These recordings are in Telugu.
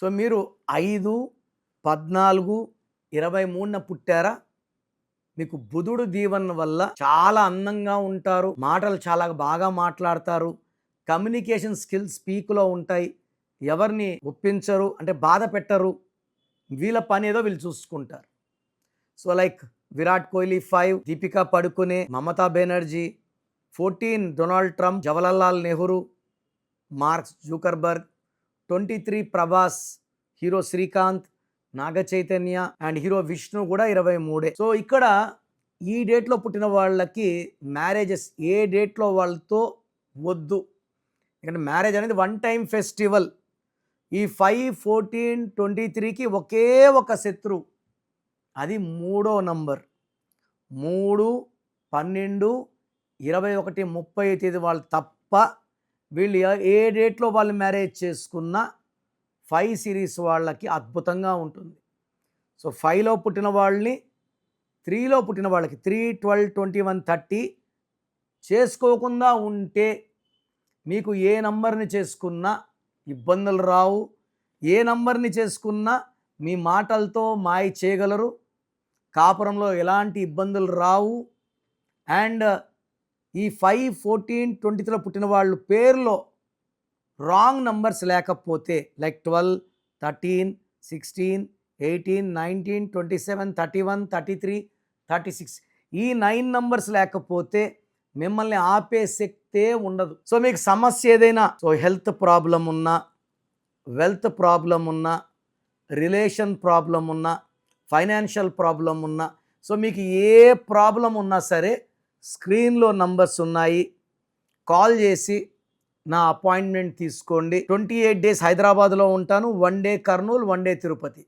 సో మీరు ఐదు పద్నాలుగు ఇరవై మూడున పుట్టారా? మీకు బుధుడు దీవెన వల్ల చాలా అందంగా ఉంటారు మాటలు చాలా బాగా మాట్లాడతారు కమ్యూనికేషన్ స్కిల్స్ పీక్లో ఉంటాయి ఎవరిని ఒప్పించరు అంటే బాధ పెట్టరు వీళ్ళ పని ఏదో వీళ్ళు చూసుకుంటారు. So like Virat Kohli five Deepika Padukone Mamata Banerjee fourteen Donald Trump Jawaharlal Nehru Mark Zuckerberg twenty three Prabhas hero Srikanth Naga Chaitanya and hero Vishnu కూడా ఇరవై మూడే. సో ఇక్కడ ఈ డేట్లో పుట్టిన వాళ్ళకి మ్యారేజెస్ ఏ డేట్లో వాళ్ళతో వద్దు. ఎందుకంటే మ్యారేజ్ అనేది వన్ టైం ఫెస్టివల్. ఈ ఫైవ్ ఫోర్టీన్ ట్వంటీ త్రీకి ఒకే ఒక శత్రు. అది మూడో నంబర్. మూడు పన్నెండు ఇరవై ఒకటి ముప్పై తేదీ వాళ్ళు తప్ప వీళ్ళు ఏ- డేట్లో వాళ్ళు మ్యారేజ్ చేసుకున్నా ఫైవ్ సిరీస్ వాళ్ళకి అద్భుతంగా ఉంటుంది. సో ఫైవ్లో పుట్టిన వాళ్ళని త్రీలో పుట్టిన వాళ్ళకి three twelve twenty one thirty చేసుకోకుండా ఉంటే మీకు ఏ నంబర్ని చేసుకున్నా ఇబ్బందులు రావు. ఏ నంబర్ని చేసుకున్నా మీ మాటలతో మాయ చేయగలరు. కాపురంలో ఎలాంటి ఇబ్బందులు రావు. అండ్ ఈ ఫైవ్ ఫోర్టీన్ ట్వంటీ త్రీలో పుట్టిన వాళ్ళు పేర్లో రాంగ్ నంబర్స్ లేకపోతే like twelve thirteen sixteen eighteen nineteen twenty seven thirty one thirty three thirty six ఈ నైన్ నంబర్స్ లేకపోతే మిమ్మల్ని ఆపే శక్తే ఉండదు. సో మీకు సమస్య ఏదైనా సో హెల్త్ ప్రాబ్లం ఉన్నా వెల్త్ ప్రాబ్లం ఉన్నా రిలేషన్ ప్రాబ్లం ఉన్నా ఫైనాన్షియల్ ప్రాబ్లం ఉన్నా సో మీకు ఏ ప్రాబ్లం ఉన్నా సరే స్క్రీన్లో నంబర్స్ ఉన్నాయి. కాల్ చేసి నా అపాయింట్మెంట్ తీసుకోండి. ట్వంటీ ఎయిట్ డేస్ హైదరాబాద్లో ఉంటాను. One day Kurnool one day Tirupati.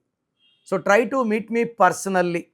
So try to meet me personally.